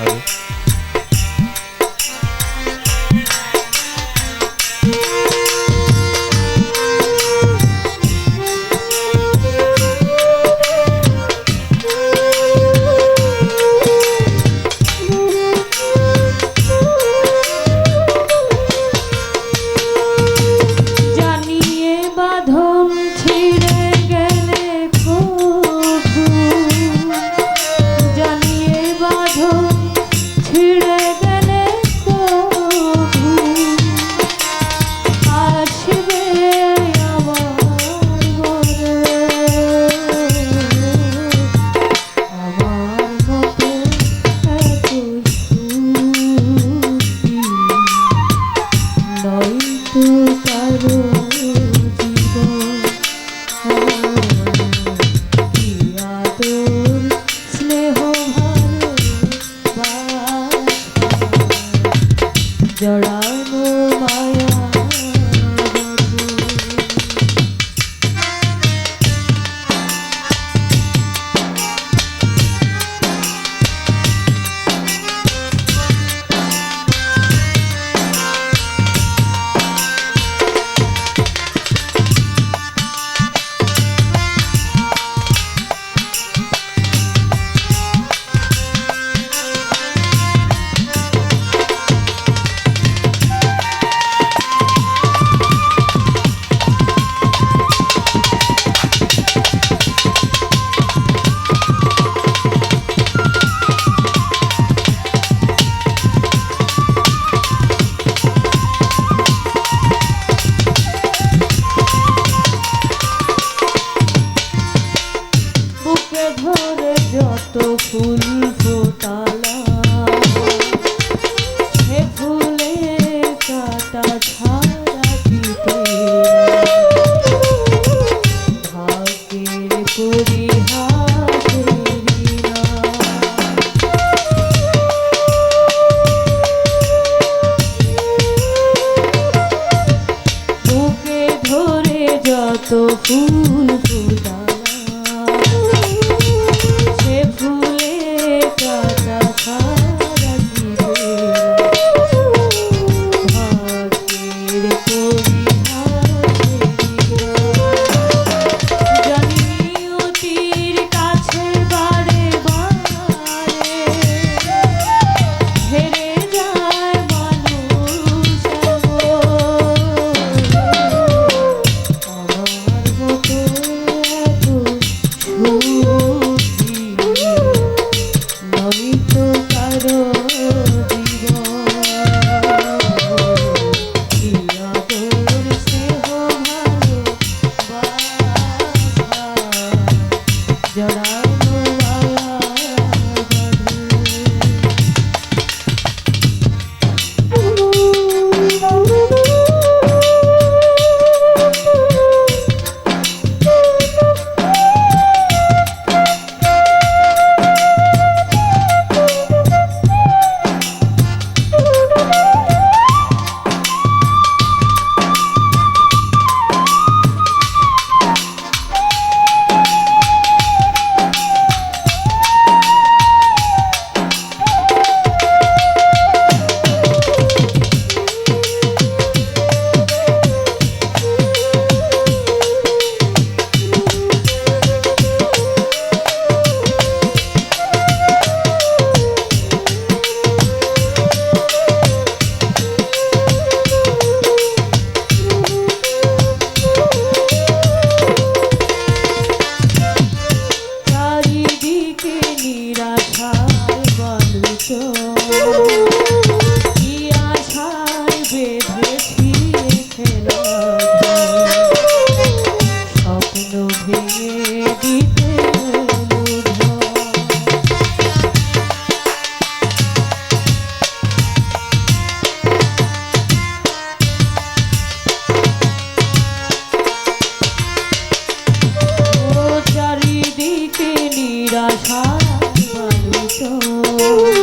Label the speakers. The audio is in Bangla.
Speaker 1: A কত ফুল ফোটালা। হে ফুলে কাটা ছাড়া দিতে ভাগ্যের পরিহার যত ফুল Oh.